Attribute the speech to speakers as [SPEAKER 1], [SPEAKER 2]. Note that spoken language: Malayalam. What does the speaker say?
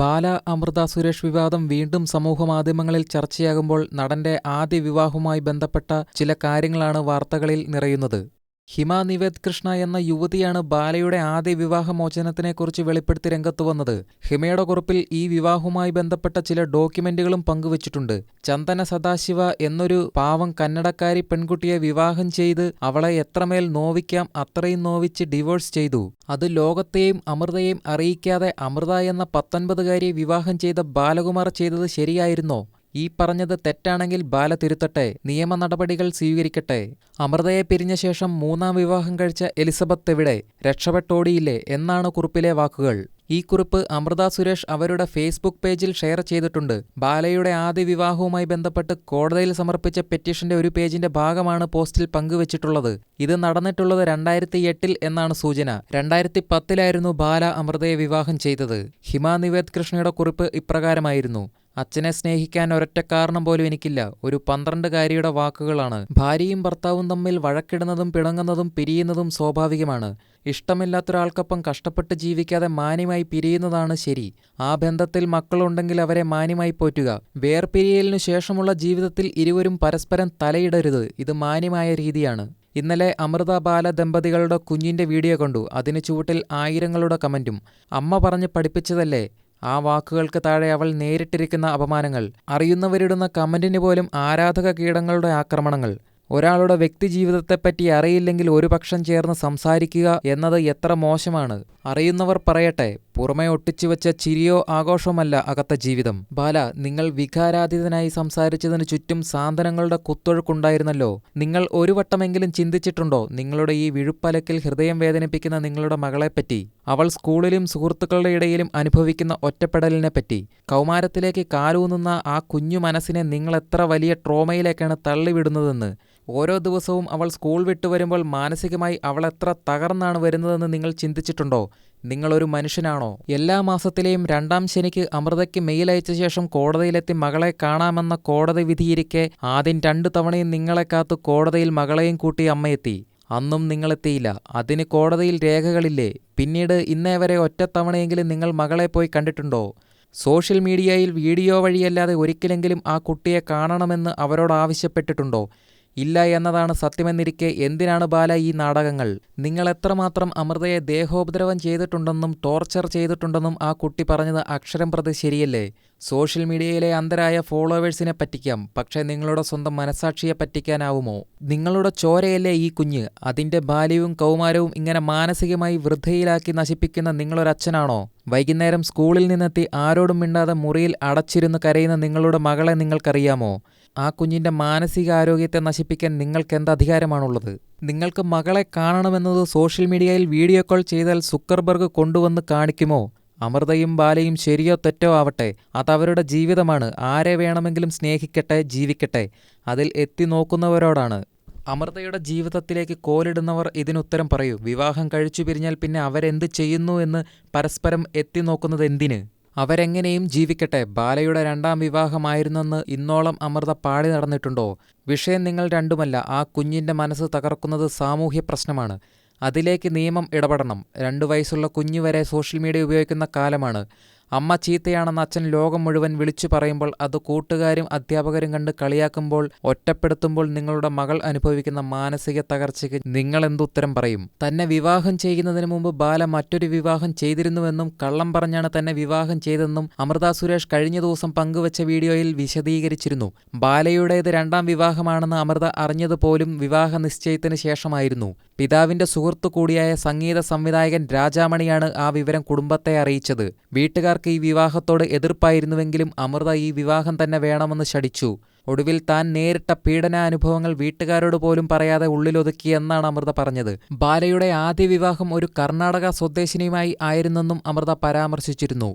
[SPEAKER 1] ബാല അമൃത സുരേഷ് വിവാദം വീണ്ടും സമൂഹമാധ്യമങ്ങളിൽ ചർച്ചയാകുമ്പോൾ നടന്റെ ആദ്യ വിവാഹവുമായി ബന്ധപ്പെട്ട ചില കാര്യങ്ങളാണ് വാർത്തകളിൽ നിറയുന്നത്. ഹിമ നിവേദ് കൃഷ്ണ എന്ന യുവതിയാണ് ബാലയുടെ ആദ്യ വിവാഹമോചനത്തിനെക്കുറിച്ച് വെളിപ്പെടുത്തി രംഗത്തു വന്നത്. ഹിമയുടെ കുറിപ്പിൽ ഈ വിവാഹവുമായി ബന്ധപ്പെട്ട ചില ഡോക്യുമെന്റുകളും പങ്കുവച്ചിട്ടുണ്ട്. ചന്ദന സദാശിവ എന്നൊരു പാവം കന്നഡക്കാരി പെൺകുട്ടിയെ വിവാഹം ചെയ്ത് അവളെ എത്രമേൽ നോവിക്കാം അത്രയും നോവിച്ച് ഡിവോഴ്സ് ചെയ്തു. അത് ലോകത്തെയും അമൃതയെയും അറിയിക്കാതെ അമൃത എന്ന പത്തൊൻപതുകാരിയെ വിവാഹം ചെയ്ത ബാലകുമാർ ചെയ്തത് ശരിയായിരുന്നോ? ഈ പറഞ്ഞത് തെറ്റാണെങ്കിൽ ബാല തിരുത്തട്ടെ നിയമ നടപടികൾ സ്വീകരിക്കട്ടെ. അമൃതയെ പിരിഞ്ഞ ശേഷം മൂന്നാം വിവാഹം കഴിച്ച എലിസബത്ത് എവിടെ? രക്ഷപ്പെട്ടോടിയില്ലേ? എന്നാണ് കുറിപ്പിലെ വാക്കുകൾ. ഈ കുറിപ്പ് അമൃത സുരേഷ് അവരുടെ ഫേസ്ബുക്ക് പേജിൽ ഷെയർ ചെയ്തിട്ടുണ്ട്. ബാലയുടെ ആദ്യ വിവാഹവുമായി ബന്ധപ്പെട്ട് കോടതിയിൽ സമർപ്പിച്ച പെറ്റീഷന്റെ ഒരു പേജിന്റെ ഭാഗമാണ് പോസ്റ്റിൽ പങ്കുവച്ചിട്ടുള്ളത്. ഇത് നടന്നിട്ടുള്ളത് രണ്ടായിരത്തി എട്ടിൽ എന്നാണ് സൂചന. രണ്ടായിരത്തി പത്തിലായിരുന്നു ബാല അമൃതയെ വിവാഹം ചെയ്തത്. ഹിമ നിവേദ് കൃഷ്ണയുടെ കുറിപ്പ് ഇപ്രകാരമായിരുന്നു. അച്ഛനെ സ്നേഹിക്കാൻ ഒരൊറ്റ കാരണം പോലും എനിക്കില്ല. ഒരു പന്ത്രണ്ടുകാരിയുടെ വാക്കുകളാണ്. ഭാര്യയും ഭർത്താവും തമ്മിൽ വഴക്കിടുന്നതും പിണങ്ങുന്നതും പിരിയുന്നതും സ്വാഭാവികമാണ്. ഇഷ്ടമില്ലാത്തൊരാൾക്കൊപ്പം കഷ്ടപ്പെട്ട് ജീവിക്കാതെ മാന്യമായി പിരിയുന്നതാണ് ശരി. ആ ബന്ധത്തിൽ മക്കളുണ്ടെങ്കിൽ അവരെ മാന്യമായി പോറ്റുക. വേർപിരിയലിനു ശേഷമുള്ള ജീവിതത്തിൽ ഇരുവരും പരസ്പരം തലയിടരുത്. ഇത് മാന്യമായ രീതിയാണ്. ഇന്നലെ അമൃത ബാല ദമ്പതികളുടെ കുഞ്ഞിന്റെ വീഡിയോ കണ്ടു. അതിന് ചുവട്ടിൽ ആയിരങ്ങളുടെ കമന്റും. അമ്മ പറഞ്ഞ് പഠിപ്പിച്ചതല്ലേ? ആ വാക്കുകൾക്ക് താഴെ അവൾ നേരിട്ടിരിക്കുന്ന അപമാനങ്ങൾ അറിയുന്നവരിടുന്ന കമന്റിന് പോലും ആരാധക കീടങ്ങളുടെ ആക്രമണങ്ങൾ. ഒരാളുടെ വ്യക്തിജീവിതത്തെപ്പറ്റി അറിയില്ലെങ്കിൽ ഒരു പക്ഷം ചേർന്ന് സംസാരിക്കുക എന്നത് എത്ര മോശമാണ്. അറിയുന്നവർ പറയട്ടെ പുറമെ ഒട്ടിച്ചുവെച്ച ചിരിയോ ആഘോഷമല്ല അകത്ത ജീവിതം. ബാല നിങ്ങൾ വികാരാതീതനായി സംസാരിച്ചതിനു ചുറ്റും സാന്ത്വനങ്ങളുടെ കുത്തൊഴുക്കുണ്ടായിരുന്നല്ലോ. നിങ്ങൾ ഒരു വട്ടമെങ്കിലും ചിന്തിച്ചിട്ടുണ്ടോ നിങ്ങളുടെ ഈ വിഴുപ്പലക്കിൽ ഹൃദയം വേദനിപ്പിക്കുന്ന നിങ്ങളുടെ മകളെപ്പറ്റി? അവൾ സ്കൂളിലും സുഹൃത്തുക്കളുടെ ഇടയിലും അനുഭവിക്കുന്ന ഒറ്റപ്പെടലിനെപ്പറ്റി. കൗമാരത്തിലേക്ക് കാലൂന്നുന്ന ആ കുഞ്ഞു മനസ്സിനെ നിങ്ങൾ എത്ര വലിയ ട്രോമയിലേക്കാണ് തള്ളിവിടുന്നതെന്ന്. ഓരോ ദിവസവും അവൾ സ്കൂൾ വിട്ടു വരുമ്പോൾ മാനസികമായി അവൾ എത്ര തകർന്നാണ് വരുന്നതെന്ന് നിങ്ങൾ ചിന്തിച്ചിട്ടുണ്ടോ? നിങ്ങളൊരു മനുഷ്യനാണോ? എല്ലാ മാസത്തിലെയും രണ്ടാം ശനിക്ക് അമൃതയ്ക്ക് മെയിൽ അയച്ച ശേഷം കോടതിയിലെത്തി മകളെ കാണാമെന്ന കോടതി വിധിയിരിക്കെ ആദ്യം രണ്ടു തവണയും നിങ്ങളെ കാത്തു കോടതിയിൽ മകളെയും കൂട്ടി അമ്മയെത്തി അന്നും നിങ്ങളെത്തിയില്ല. അതിന് കോടതിയിൽ രേഖകളില്ലേ? പിന്നീട് ഇന്നേ വരെ ഒറ്റത്തവണയെങ്കിലും നിങ്ങൾ മകളെ പോയി കണ്ടിട്ടുണ്ടോ? സോഷ്യൽ മീഡിയയിൽ വീഡിയോ വഴിയല്ലാതെ ഒരിക്കലെങ്കിലും ആ കുട്ടിയെ കാണണമെന്ന് അവരോട് ആവശ്യപ്പെട്ടിട്ടുണ്ടോ? ഇല്ല എന്നതാണ് സത്യമെന്നിരിക്കെ എന്തിനാണ് ബാല ഈ നാടകങ്ങൾ? നിങ്ങൾ എത്രമാത്രം അമൃതയെ ദേഹോപദ്രവം ചെയ്തിട്ടുണ്ടെന്നും ടോർച്ചർ ചെയ്തിട്ടുണ്ടെന്നും ആ കുട്ടി പറഞ്ഞത് അക്ഷരം പ്രതി ശരിയല്ലേ? സോഷ്യൽ മീഡിയയിലെ അന്തരായ ഫോളോവേഴ്സിനെ പറ്റിക്കാം. പക്ഷേ നിങ്ങളുടെ സ്വന്തം മനസാക്ഷിയെ പറ്റിക്കാനാവുമോ? നിങ്ങളുടെ ചോരയല്ലേ ഈ കുഞ്ഞ്? അതിന്റെ ബാല്യവും കൗമാരവും ഇങ്ങനെ മാനസികമായി വൃദ്ധയിലാക്കി നശിപ്പിക്കുന്ന നിങ്ങളൊരച്ഛനാണോ? വൈകുന്നേരം സ്കൂളിൽ നിന്നെത്തി ആരോടും മിണ്ടാതെ മുറിയിൽ അടച്ചിരുന്ന് കരയുന്ന നിങ്ങളുടെ മകളെ നിങ്ങൾക്കറിയാമോ? ആ കുഞ്ഞിന്റെ മാനസികാരോഗ്യത്തെ നശിപ്പിക്കാൻ നിങ്ങൾക്ക് എന്ത് അധികാരമാണുള്ളത്? നിങ്ങൾക്ക് മകളെ കാണണമെന്നത് സോഷ്യൽ മീഡിയയിൽ വീഡിയോ കോൾ ചെയ്താൽ സുക്കർബർഗ് കൊണ്ടുവന്ന് കാണിക്കുമോ? അമൃതയും ബാലയും ശരിയോ തെറ്റോ ആവട്ടെ അതവരുടെ ജീവിതമാണ്. ആരെ വേണമെങ്കിലും സ്നേഹിക്കട്ടെ ജീവിക്കട്ടെ. അതിൽ എത്തി നോക്കുന്നവരോടാണ്. അമൃതയുടെ ജീവിതത്തിലേക്ക് കോലിടുന്നവർ ഇതിനുത്തരം പറയൂ. വിവാഹം കഴിച്ചു പിരിഞ്ഞാൽ പിന്നെ അവരെന്ത് ചെയ്യുന്നു എന്ന് പരസ്പരം എത്തി നോക്കുന്നത് എന്തിന്? അവരെങ്ങനെയും ജീവിക്കട്ടെ. ബാലയുടെ രണ്ടാം വിവാഹമായിരുന്നെന്ന് ഇന്നോളം അമൃത പാടി നടന്നിട്ടുണ്ടോ? വിഷയം നിങ്ങൾ രണ്ടുമല്ല. ആ കുഞ്ഞിന്റെ മനസ്സ് തകർക്കുന്നത് സാമൂഹ്യ പ്രശ്നമാണ്. അതിലേക്ക് നിയമം ഇടപെടണം. രണ്ടു വയസ്സുള്ള കുഞ്ഞു വരെ സോഷ്യൽ മീഡിയ ഉപയോഗിക്കുന്ന കാലമാണ്. അമ്മ ചീത്തയാണെന്ന് അച്ഛൻ ലോകം മുഴുവൻ വിളിച്ചു പറയുമ്പോൾ അത് കൂട്ടുകാരും അധ്യാപകരും കണ്ട് കളിയാക്കുമ്പോൾ ഒറ്റപ്പെടുത്തുമ്പോൾ നിങ്ങളുടെ മകൾ അനുഭവിക്കുന്ന മാനസിക തകർച്ചയ്ക്ക് നിങ്ങൾ എന്തുത്തരം പറയും? തന്നെ വിവാഹം ചെയ്യുന്നതിന് മുമ്പ് ബാല മറ്റൊരു വിവാഹം ചെയ്തിരുന്നുവെന്നും കള്ളം പറഞ്ഞാണ് തന്നെ വിവാഹം ചെയ്തെന്നും അമൃത സുരേഷ് കഴിഞ്ഞ ദിവസം പങ്കുവച്ച വീഡിയോയിൽ വിശദീകരിച്ചിരുന്നു. ബാലയുടേത് രണ്ടാം വിവാഹമാണെന്ന് അമൃത അറിഞ്ഞതുപോലും വിവാഹ നിശ്ചയത്തിന് ശേഷമായിരുന്നു. പിതാവിന്റെ സുഹൃത്തു കൂടിയായ സംഗീത സംവിധായകൻ രാജാമണിയാണ് ആ വിവരം കുടുംബത്തെ അറിയിച്ചത്. വീട്ടുകാർക്ക് ഈ വിവാഹത്തോട് എതിർപ്പായിരുന്നുവെങ്കിലും അമൃത ഈ വിവാഹം തന്നെ വേണമെന്ന് ശടിച്ചു ഒടുവിൽ താൻ നേരിട്ട പീഡനാനുഭവങ്ങൾ വീട്ടുകാരോട് പോലും പറയാതെ ഉള്ളിലൊതുക്കിയെന്നാണ് അമൃത പറഞ്ഞത്. ബാലയുടെ ആദ്യ വിവാഹം ഒരു കർണാടക സ്വദേശിനിയുമായി ആയിരുന്നെന്നും അമൃത പരാമർശിച്ചിരുന്നു.